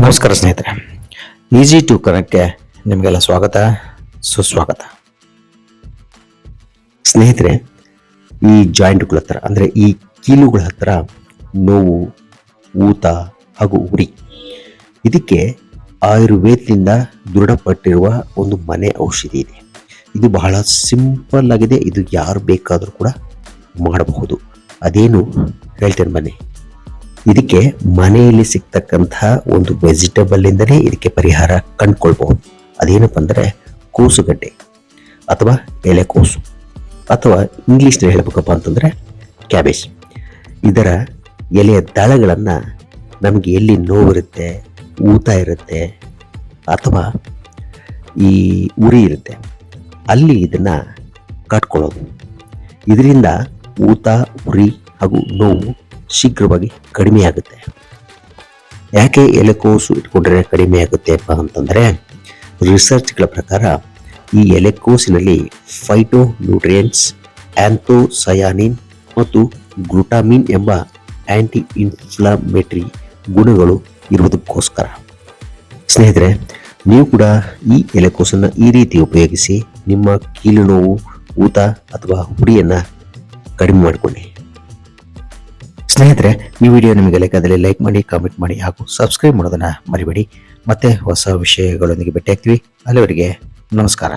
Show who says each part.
Speaker 1: ನಮಸ್ಕಾರ ಸ್ನೇಹಿತರೆ. Easy to ಕನೆಕ್ಟ್ಗೆ ನಿಮಗೆಲ್ಲ ಸ್ವಾಗತ, ಸುಸ್ವಾಗತ. ಸ್ನೇಹಿತರೆ, ಈ ಜಾಯಿಂಟ್ಗಳ ಹತ್ರ, ಅಂದರೆ ಈ ಕೀಲುಗಳ ಹತ್ರ ನೋವು, ಊತ ಹಾಗೂ ಉರಿ, ಇದಕ್ಕೆ ಆಯುರ್ವೇದದಿಂದ ದೃಢಪಟ್ಟಿರುವ ಒಂದು ಮನೆ ಔಷಧಿ ಇದೆ. ಇದು ಬಹಳ ಸಿಂಪಲ್ ಆಗಿದೆ, ಇದು ಯಾರು ಬೇಕಾದರೂ ಕೂಡ ಮಾಡಬಹುದು. ಅದೇನು ಹೇಳ್ತೇನೆ ಬನ್ನಿ. ಇದಕ್ಕೆ ಮನೆಯಲ್ಲಿ ಸಿಗ್ತಕ್ಕಂತಹ ಒಂದು ವೆಜಿಟೇಬಲ್ ಇಂದನೇ ಇದಕ್ಕೆ ಪರಿಹಾರ ಕಂಡುಕೊಳ್ಬಹುದು. ಅದೇನಪ್ಪ ಅಂದರೆ ಕೋಸುಗಡ್ಡೆ ಅಥವಾ ಎಲೆಕೋಸು ಅಥವಾ ಇಂಗ್ಲೀಷ್ನಲ್ಲಿ ಹೇಳಬೇಕಪ್ಪ ಅಂತಂದರೆ ಕ್ಯಾಬೇಜ್ ಇದರ ಎಲೆಯ ದಳಗಳನ್ನು ನಮಗೆ ಎಲ್ಲಿ ನೋವಿರುತ್ತೆ ಊತ ಇರುತ್ತೆ ಅಥವಾ ಈ ಉರಿ ಇರುತ್ತೆ, ಅಲ್ಲಿ ಇದನ್ನು ಕಟ್ಕೊಳ್ಳೋದು. ಇದರಿಂದ ಊತ, ಉರಿ ಹಾಗೂ ನೋವು ಶೀಘ್ರವಾಗಿ ಕಡಿಮೆಯಾಗುತ್ತೆ. ಯಾಕೆ ಎಲೆಕೋಸು ಇಟ್ಕೊಂಡ್ರೆ ಕಡಿಮೆ ಆಗುತ್ತೆಪ್ಪ ಅಂತಂದರೆ ರಿಸರ್ಚ್ಗಳ ಪ್ರಕಾರ ಈ ಎಲೆಕೋಸಿನಲ್ಲಿ ಫೈಟೋ ನ್ಯೂಟ್ರಿಯೆಂಟ್ಸ್ ಆ್ಯಂಥೋಸಯಾನಿನ್ ಮತ್ತು ಗ್ಲುಟಾಮಿನ್ ಎಂಬ ಆ್ಯಂಟಿ ಇನ್ಫ್ಲಾಮೇಟ್ರಿ ಗುಣಗಳು ಇರುವುದಕ್ಕೋಸ್ಕರ. ಸ್ನೇಹಿತರೆ, ನೀವು ಕೂಡ ಈ ಎಲೆಕೋಸನ್ನು ಈ ರೀತಿ ಉಪಯೋಗಿಸಿ ನಿಮ್ಮ ಕೀಲು ನೋವು ಊತ ಅಥವಾ ಹುಡಿಯನ್ನು ಕಡಿಮೆ ಮಾಡಿಕೊಳ್ಳಿ. ಸ್ನೇಹಿತರೆ, ಈ ವಿಡಿಯೋ ನಿಮಗೆ ಲೆಕ್ಕದಲ್ಲಿ ಲೈಕ್ ಮಾಡಿ ಕಾಮೆಂಟ್ ಮಾಡಿ ಹಾಗೂ ಸಬ್ಸ್ಕ್ರೈಬ್ ಮಾಡೋದನ್ನ ಮರಿಬೇಡಿ. ಮತ್ತೆ ಹೊಸ ವಿಷಯಗಳೊಂದಿಗೆ ಭೇಟಿಯಾಗ್ತೀವಿ. ಅಲ್ಲಿವರೆಗೆ ನಮಸ್ಕಾರ.